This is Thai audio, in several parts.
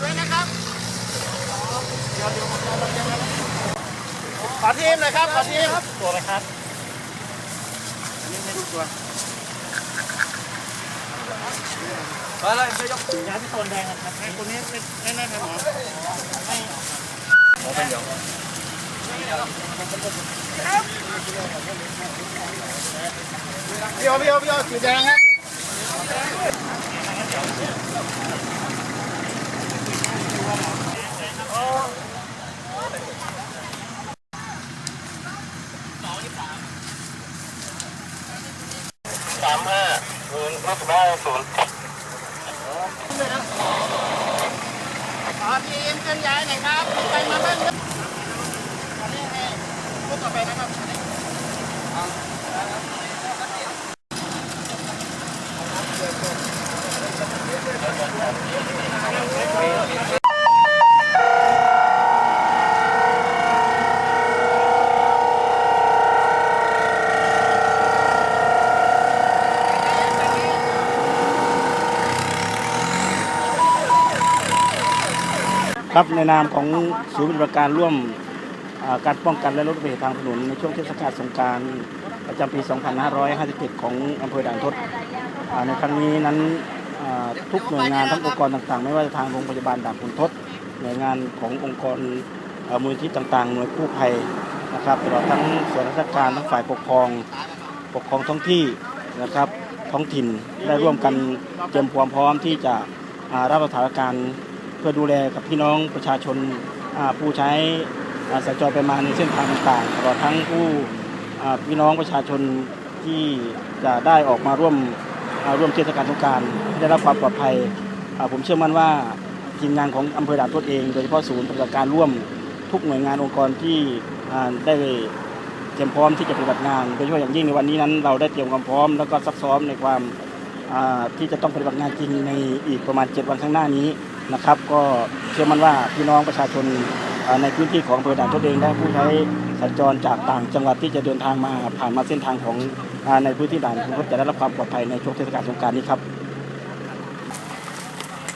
ไว้นะครับขอทีมหน่อยครับขอทีมตัวไหมครับนี่ไม่รู้ตัวอะไรจะยกย้ายที่โซนแดงครับไอ้คนนี้ไม่ไม่น่าทำหรอไม่หมอเป็นเดี๋ยวพี่โอพี่โอพี่โอสีแดงฮะสามห้าศูนย์ลูกบ้าศูนย์ขอทีมเคลื่อนย้ายหน่อยครับไปมาบ้างครับอันนี้ให้พูดต่อไปนะครับ ครับในนามของศูนย์ปฏิบัติการร่วมการป้องกันและลดอุบัติเหตุทางถนนในช่วงเทศกาลสงการประจำปี 2557 ของอำเภอด่านทดในครั้งนี้นั้นทุกหน่วยงานทั้งองค์กรต่างๆ ไม่ว่าจะทางโรงพยาบาลด่านขุนทดหน่วยงานขององค์กรมูลที่ต่างๆ หน่วยกู้ภัยนะครับตลอดทั้งส่วนราชการทั้งฝ่ายปกครองปกครองท้องที่นะครับท้องถิ่นได้ร่วมกันเตรียมความพร้อมที่จะรับสถานการณ์ เพื่อดูแลกับพี่น้องประชาชนผู้ใช้อ่าสัญจรไปมาในเส้นทางต่างๆตลอดทั้งผู้พี่น้องประชาชนที่จะได้ออกมาร่วมร่วมเทศกาลสงกรารได้รับความปลอดภัย ผมเชื่อมั่นว่าทีมงานของอำเภอด่านทดเอง โดยเฉพาะศูนย์ปฏิบัติการร่วมทุกหน่วยงานองค์กรที่ได้เตรียมพร้อมที่จะปฏิบัติงานโดยเฉพาะอย่างยิ่งในวันนี้นั้น เราได้เตรียมความพร้อม แล้วก็ซักซ้อมในความที่จะต้องปฏิบัติงานจริงในอีกประมาณ 7 วันข้างหน้านี้ นะครับ ก็เชื่อมั่นว่าพี่น้องประชาชนในพื้นที่ของอำเภอด่านทดเองและผู้ใช้สัญจรจากต่างจังหวัดที่จะเดินทางมาผ่านมาเส้นทางของในพื้นที่ด่านคุณทดจะได้รับความปลอดภัยในช่วงเทศกาลสงกรารนี้ครับ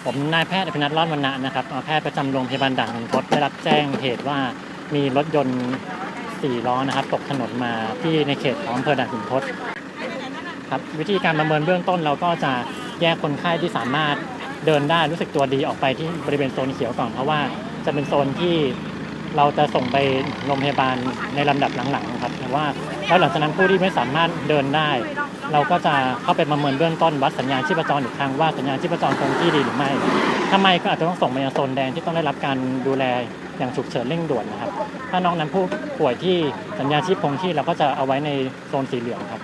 ผมนายแพทย์อภินัทรอดวรรณะนะครับแพทย์ประจำโรงพยาบาลด่านขุนทดได้รับแจ้งเหตุว่ามีรถยนต์สี่ล้อนะครับตกถนนมาที่ในเขตของอำเภอด่านขุนทดครับวิธีการประเมินเบื้องต้นเราก็จะแยกคนไข้ที่สามารถ เดินได้รู้สึกตัวดีออกไปที่บริเวณโซนเขียวก่อนเพราะว่าจะเป็นโซนที่เราจะส่งไปโรงพยาบาลในลำดับหลังๆครับแต่ว่าแล้วหลังจากนั้นผู้ที่ไม่สามารถเดินได้ เราก็จะเข้าไปประเมินเบื้องต้นวัดสัญญาณชีพจรอีกครั้งว่าสัญญาณชีพจรคงที่ดีหรือไม่ ถ้าไม่ก็อาจจะต้องส่งไปยังโซนแดงที่ต้องได้รับการดูแลอย่างฉุกเฉินเร่งด่วนนะครับ ถ้าน้องนั้นผู้ป่วยที่สัญญาณชีพคงที่เราก็จะเอาไว้ในโซนสีเหลืองครับ